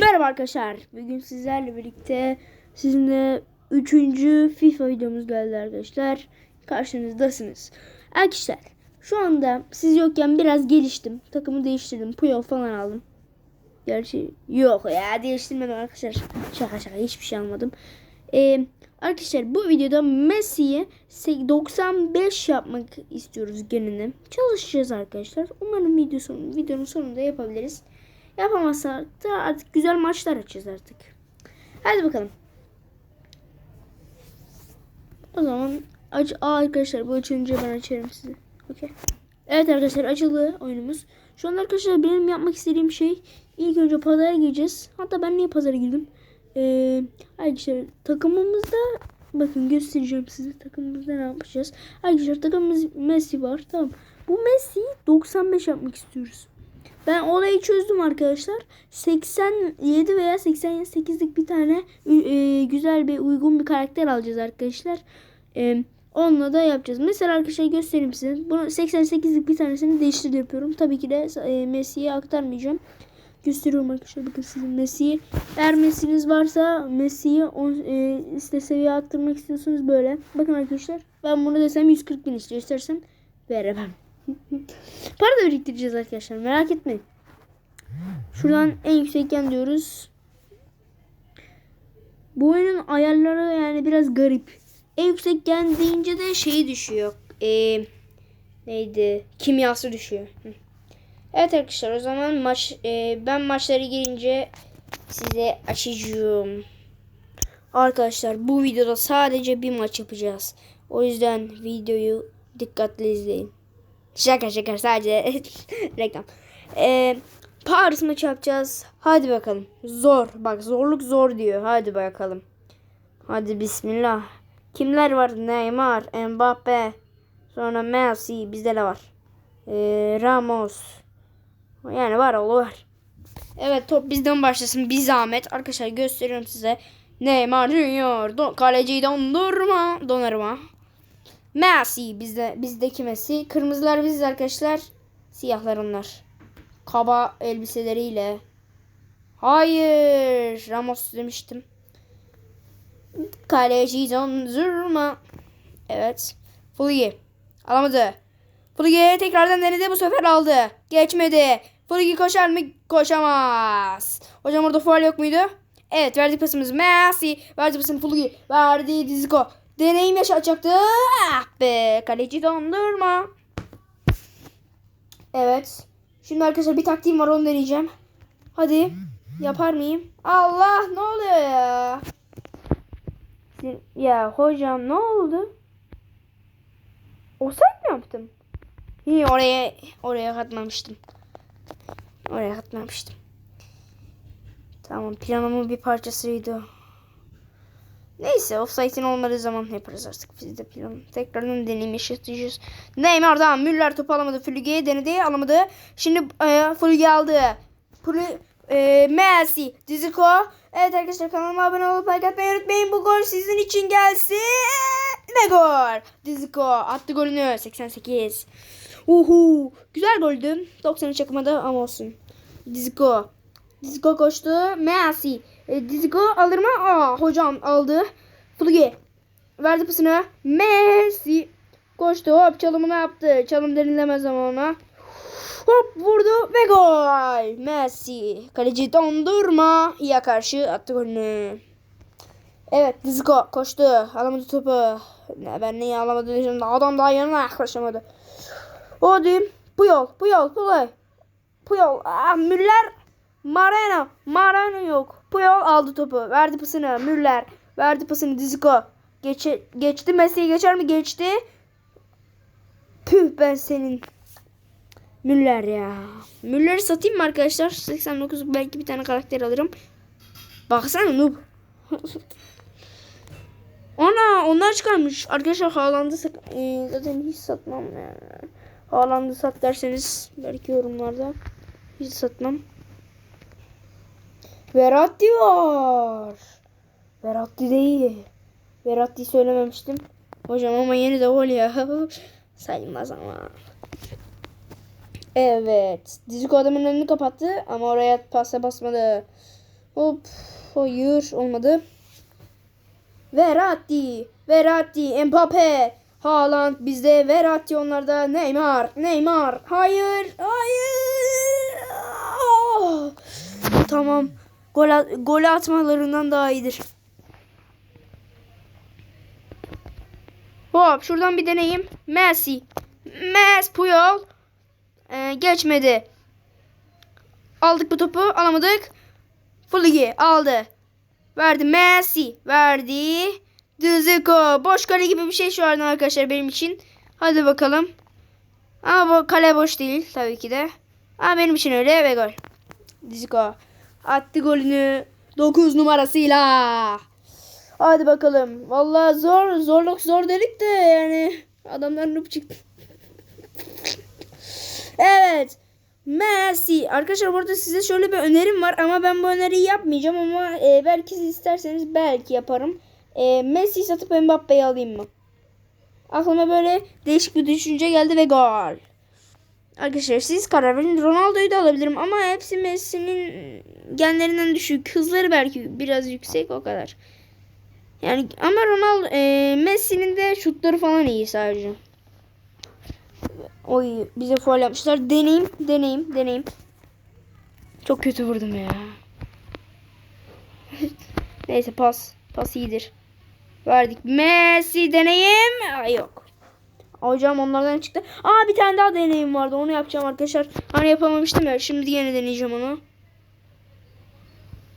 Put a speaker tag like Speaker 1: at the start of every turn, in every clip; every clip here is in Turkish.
Speaker 1: Merhaba arkadaşlar. Bugün sizlerle birlikte sizinle 3. FIFA videomuz geldi arkadaşlar. Karşınızdasınız. Arkadaşlar şu anda siz yokken biraz geliştim. Takımı değiştirdim. Puyol falan aldım. Gerçi yok ya değiştirmedim arkadaşlar. Şaka şaka hiçbir şey almadım. Ee, arkadaşlar bu videoda Messi'yi 95 yapmak istiyoruz genini. Çalışacağız arkadaşlar. Umarım video videonun sonunda yapabiliriz. Yapamazsak da artık güzel maçlar açacağız artık. Hadi bakalım. O zaman aç Aa, arkadaşlar bu açılınca ben açarım size. Okey. Evet arkadaşlar açıldı oyunumuz. Şu an arkadaşlar benim yapmak istediğim şey ilk önce pazara gireceğiz. Hatta ben niye pazara girdim? Ee, arkadaşlar takımımızda bakın göstereceğim size takımımızda ne yapacağız. Arkadaşlar takımımız Messi var. Tamam. Bu Messi'yi 95 yapmak istiyoruz. Ben olayı çözdüm arkadaşlar. 87 veya 88'lik bir tane e, güzel bir uygun bir karakter alacağız arkadaşlar. E, onunla da yapacağız. Mesela arkadaşlar göstereyim size. Bunu 88'lik bir tanesini değiştir yapıyorum. Tabii ki de e, Messi'ye aktarmayacağım. Gösteriyorum arkadaşlar bakın sizin Messi'yi. Eğer Messi'niz varsa Messi'yi e, işte seviye arttırmak istiyorsanız böyle. Bakın arkadaşlar ben bunu desem 140 bin istiyor. İstersem veremem. Para da biriktireceğiz arkadaşlar. Merak etmeyin. Şuradan en yüksekken diyoruz. Bu oyunun ayarları yani biraz garip. En yüksekken deyince de şeyi düşüyor. Ee, neydi? Kimyası düşüyor. Evet arkadaşlar o zaman maç e, ben maçları girince size açacağım. Arkadaşlar bu videoda sadece bir maç yapacağız. O yüzden videoyu dikkatli izleyin. Şaka şaka sadece reklam. Ee, Paris maçı yapacağız. Hadi bakalım. Zor. Bak zorluk zor diyor. Hadi bakalım. Hadi bismillah. Kimler var? Neymar, Mbappe. Sonra Messi. Bizde de var. Ee, Ramos. Yani var oğlu var. Evet top bizden başlasın. Bir zahmet. Arkadaşlar gösteriyorum size. Neymar Junior. Don kaleciyi dondurma. Donarma. Messi bizde bizdeki Messi. Kırmızılar biz arkadaşlar. Siyahlar onlar. Kaba elbiseleriyle. Hayır. Ramos demiştim. Kaleci dondurma. Evet. Fulgi. Alamadı. Fulgi tekrardan denedi bu sefer aldı. Geçmedi. Fulgi koşar mı? Koşamaz. Hocam orada faul yok muydu? Evet verdik pasımız. Messi. Verdi pasını Fulgi. Verdi Diziko. Deneyim yaşatacaktı. Ah be. Kaleci dondurma. Evet. Şimdi arkadaşlar bir taktiğim var onu deneyeceğim. Hadi. Yapar mıyım? Allah ne oluyor ya? Ya hocam ne oldu? Offside mi yaptım? İyi oraya oraya katmamıştım. Oraya katmamıştım. Tamam planımın bir parçasıydı. Neyse offside'in olmadığı zaman yaparız artık biz de plan. Tekrardan deneyim yaşatacağız. Neymar'dan Müller topu alamadı. Flüge'ye denedi alamadı. Şimdi e, Flüge aldı. Flü, e, Messi, Diziko. Evet arkadaşlar kanalıma abone olup like atmayı unutmayın. Bu gol sizin için gelsin. Ne gol? Diziko attı golünü. 88. Uhu. Güzel goldü. 90'ı çakmadı ama olsun. Diziko. Diziko koştu. Messi. E, Diziko alır mı? Aa, hocam aldı. Fulgi. Verdi pasını. Messi. Koştu. Hop çalımını yaptı. Çalım denilemez ama ona. Hop vurdu ve gol. Messi. Kaleci dondurma. Ya karşı attı golünü. Evet Diziko koştu. Alamadı topu. Ne, ben neyi alamadım şimdi. Adam daha yanına yaklaşamadı. Hadi. Puyol. Puyol. Puyol. Puyol. Aa, Müller. Mareno. Mareno yok. Puyol aldı topu. Verdi pasını. Müller. Verdi pasını Diziko. Geçe, geçti. Messi'yi geçer mi? Geçti. Püh ben senin. Müller ya. Müller'i satayım mı arkadaşlar? 89 belki bir tane karakter alırım. Baksana noob. Ana onlar çıkarmış. Arkadaşlar Haaland'ı ee, zaten hiç satmam ya. Haaland'ı sat derseniz belki yorumlarda hiç satmam. Verratti var. Verratti değil. Verratti söylememiştim. Hocam ama yeni de gol ya. Sayılmaz ama. Evet. Diziko adamın önünü kapattı ama oraya pasta basmadı. Hop. Hayır olmadı. Verratti. Verratti. Mbappe. Haaland bizde. Verratti onlarda. Neymar. Neymar. Hayır. Hayır. Ah! Tamam. Gol, at- gol atmalarından daha iyidir. Hop şuradan bir deneyim. Messi. Messi Puyol. Ee, geçmedi. Aldık bu topu. Alamadık. Fulgi aldı. Verdi Messi. Verdi. Dzeko. Boş kale gibi bir şey şu an arkadaşlar benim için. Hadi bakalım. Ama bu kale boş değil tabii ki de. Ama benim için öyle ve gol. Dzeko. Attı golünü. 9 numarasıyla. Hadi bakalım. Vallahi zor. Zorluk zor dedik de yani. Adamlar noob çıktı. Evet. Messi. Arkadaşlar burada size şöyle bir önerim var ama ben bu öneriyi yapmayacağım ama e, belki siz isterseniz belki yaparım. E, Messi satıp Mbappe'yi alayım mı? Aklıma böyle değişik bir düşünce geldi ve gol. Arkadaşlar siz karar verin. Ronaldo'yu da alabilirim ama hepsi Messi'nin genlerinden düşük. Hızları belki biraz yüksek o kadar. Yani ama Ronaldo e, Messi'nin de şutları falan iyi sadece. Oy bize faul yapmışlar. Deneyim, deneyim, deneyim. Çok kötü vurdum ya. Neyse pas. Pas iyidir. Verdik. Messi deneyim. Aa, yok. Hocam onlardan çıktı. Aa bir tane daha deneyim vardı. Onu yapacağım arkadaşlar. Hani yapamamıştım ya. Şimdi yine deneyeceğim onu.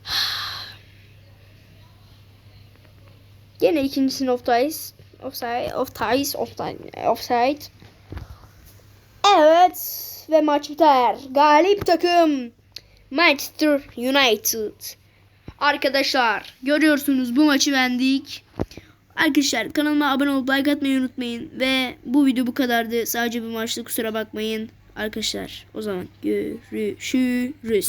Speaker 1: Gene ikincisini offside. Offside. Offside. Offside. Offside. Evet. Ve maç biter. Galip takım. Manchester United. Arkadaşlar görüyorsunuz bu maçı yendik. Arkadaşlar kanalıma abone olup like atmayı unutmayın. Ve bu video bu kadardı. Sadece bir maçta kusura bakmayın. Arkadaşlar o zaman görüşürüz.